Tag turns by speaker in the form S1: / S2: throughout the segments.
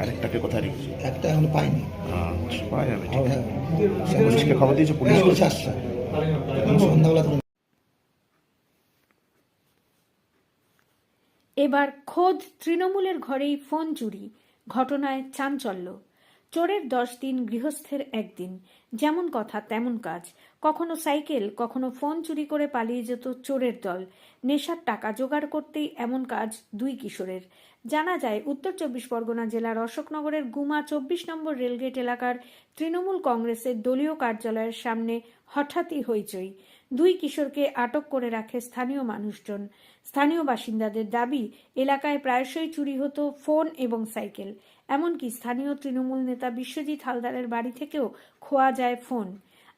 S1: আরেকটাকে কোথায় রেখেছে?
S2: একটা এখনও পাইনি।
S1: আচ্ছা পাওয়া যাবে
S2: হ্যাঁ,
S1: পুলিশকে খবর দিয়েছে? পুলিশ
S2: আসছে। সন্ধ্যাবেলা
S3: এবার খোদ তৃণমূলের ঘরেই ফোন চুরি ঘটনায় চাঞ্চল্য। চোরের দশ দিন গৃহস্থের একদিন যেমন কথা তেমন কাজ। কখনো সাইকেল, কখনো ফোন চুরি করে পালিয়ে যেত চোরের দল। নেশার টাকা জোগাড় করতেই এমন কাজ দুই কিশোরের। জানা যায়, উত্তর চব্বিশ পরগনা জেলার অশোকনগরের গুমা চব্বিশ নম্বর রেলগেট এলাকার তৃণমূল কংগ্রেসের দলীয় কার্যালয়ের সামনে হঠাৎই হইচই। দুই কিশোরকে আটক করে রাখে স্থানীয় মানুষজন। স্থানীয় বাসিন্দাদের দাবি, এলাকায় প্রায়শই চুরি হতো ফোন এবং সাইকেল। এমনকি স্থানীয় তৃণমূল নেতা বিশ্বজিৎ হালদারের বাড়ি থেকেও খোয়া যায় ফোন।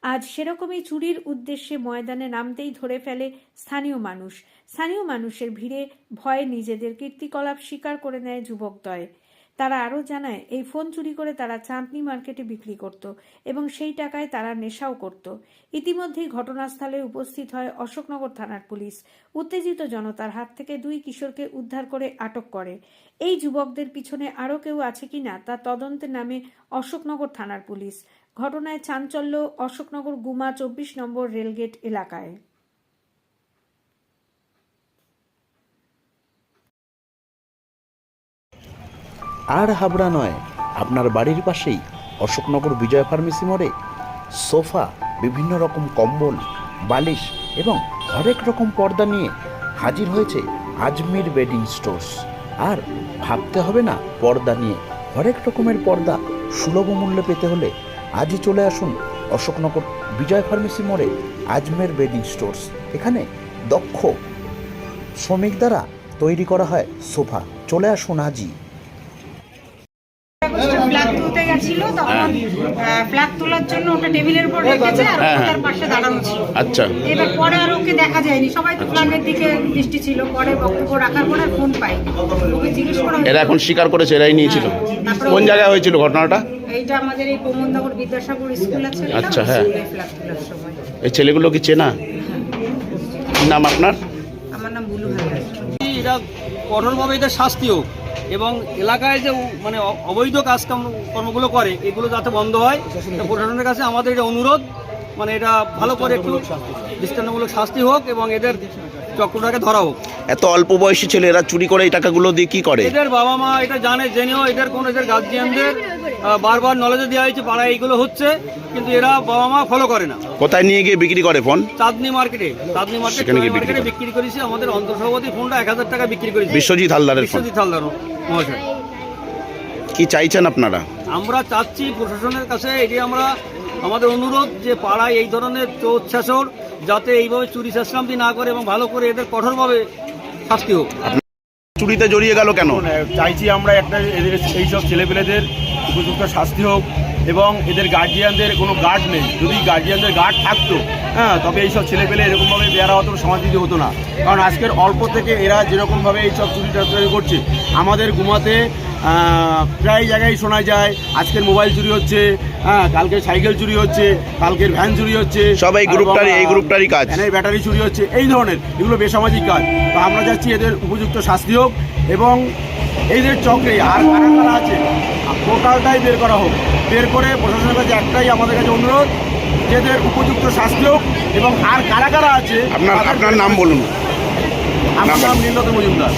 S3: আজ সেরকমই চুরির উদ্দেশ্যে ময়দানে নামতেই ধরে ফেলে স্থানীয় মানুষ। স্থানীয় মানুষের ভিড়ে ভয়ে নিজেদের কীর্তিকলাপ স্বীকার করে নেয় যুবকদ্বয় তারা আরও জানায়, এই ফোন চুরি করে তারা চাঁদনি মার্কেটে বিক্রি করত এবং সেই টাকায় তারা নেশাও করত। ইতিমধ্যেই ঘটনাস্থলে উপস্থিত হয় অশোকনগর থানার পুলিশ। উত্তেজিত জনতার হাত থেকে দুই কিশোরকে উদ্ধার করে আটক করে। এই যুবকদের পিছনে আরও কেউ আছে কিনা তা তদন্তের নামে অশোকনগর থানার পুলিশ। ঘটনায় চাঞ্চল্য, অশোকনগর গুমা চব্বিশ নম্বর রেলগেট এলাকায়।
S1: আর হাবড়া নয়, আপনার বাড়ির পাশেই অশোকনগর বিজয় ফার্মেসি মোড়ে সোফা, বিভিন্ন রকম কম্বল, বালিশ এবং হরেক রকম পর্দা নিয়ে হাজির হয়েছে আজমির বেডিং স্টোর্স আর ভাবতে হবে না, পর্দা নিয়ে। হরেক রকমের পর্দা সুলভ মূল্যে পেতে হলে আজই চলে আসুন অশোকনগর বিজয় ফার্মেসি মোড়ে আজমের বেডিং স্টোর্স। এখানে দক্ষ শ্রমিক দ্বারা তৈরি করা হয় সোফা। চলে আসুন আজই।
S4: ফ্ল্যাগ তুলতে গেছিল তখন ফ্ল্যাগ তোলার জন্য ওটা টেবিলের উপর রেখেছে আর
S1: হ্যাঁ, হ্যাঁ।
S4: পাশে দাঁড়ানো ছিল।
S1: আচ্ছা।
S4: এবার পরে আর ওকে দেখা যায়নি। সবাই তো ফ্ল্যাগের দিকে দৃষ্টি ছিল পরে বক্তব্য রাখার পরে ফোন পাইনি ওকে জিজ্ঞেস করা
S1: এরা এখন স্বীকার করেছে এরাই নিয়েছিল।
S4: তারপরে
S1: কোন জায়গায় হয়েছিল ঘটনাটা?
S4: এইটা আমাদের এই প্রমোদনগর বিদ্যাসাগর স্কুল আছে না?
S1: আচ্ছা, হ্যাঁ।
S4: স্কুলে ফ্ল্যাগ তোলার সময়।
S1: এই ছেলেগুলো কি চেনা? কি নাম আপনার?
S4: আমার নাম বুলু
S5: এরা কঠোরভাবে এদের শাস্তি হোক। এবং এলাকায় যে মানে অবৈধ কাজ কর্মগুলো করে এগুলো যাতে বন্ধ হয় তো প্রশাসনের কাছে আমাদের এটা অনুরোধ। মানে এটা ভালো করে একটু দৃষ্টান্তমূলক শাস্তি হোক এবং এদের চক্রটাকে ধরা হোক
S1: এত অল্প বয়সী ছেলে এরা চুরি করে এই টাকাগুলো দিয়ে কি করে?
S5: এদের বাবা মা এটা জানে জেনেও এদের কোন এদের গার্জিয়ানদের বারবার নলেজে দেওয়া হয়েছে পাড়ায় এইগুলো হচ্ছে কিন্তু এরা বাবা মা ফলো করে না।
S1: কোথায় নিয়ে গিয়ে বিক্রি করে ফোন?
S5: চাঁদনি মার্কেটে চাঁদনি মার্কেট
S1: বিক্রি
S5: করেছে আমাদের অন্তঃসভাপতি ফোনটা এক হাজার টাকা বিক্রি করেছে।
S1: বিশ্বজিৎ হালদারের
S5: বিশ্বজিৎ হালদার মহাশয়।
S1: কি চাইছেন আপনারা?
S5: আমরা চাচ্ছি প্রশাসনের কাছে এটি আমরা আমাদের অনুরোধ যে পাড়ায় এই ধরনের চোর যাতে এইভাবে চুরি চেষ্টামতি না করে এবং ভালো করে এদের কঠোরভাবে শাস্তি হোক।
S1: চুরিতে জড়িয়ে গেল কেন?
S6: চাইছি আমরা একটা এদের এই সব ছেলেপেলেদের উপযুক্ত শাস্তি হোক এবং এদের গার্জিয়ানদের কোনো গার্ড নেই। যদি গার্জিয়ানদের গার্ড থাকতো হ্যাঁ তবে এইসব ছেলেপেলে এরকমভাবে বেড়া হতো সমাজ দিতে হতো না। কারণ আজকের অল্প থেকে এরা যেরকমভাবে এইসব চুরি টাচুরি করছে আমাদের ঘুমাতে প্রায় জায়গায় শোনা যায় আজকের মোবাইল চুরি হচ্ছে হ্যাঁ কালকে সাইকেল চুরি হচ্ছে কালকের ভ্যান চুরি হচ্ছে
S1: সব এই গ্রুপটারই- এই গ্রুপটারই কাজ।
S6: ভ্যানের ব্যাটারি চুরি হচ্ছে এই ধরনের এগুলো বেসামাজিক কাজ। তো আমরা চাচ্ছি এদের উপযুক্ত শাস্তি হোক এবং এদের চক্রে আর কারা কারা আছে টোটালটাই বের করা হোক। বের করে প্রশাসনের কাছে একটাই আমাদের কাছে অনুরোধ যে এদের উপযুক্ত শাস্তি হোক এবং আর কারা কারা আছে
S1: আপনার আপনার নাম বলুন।
S6: আমার নাম নীলরতন মজুমদার।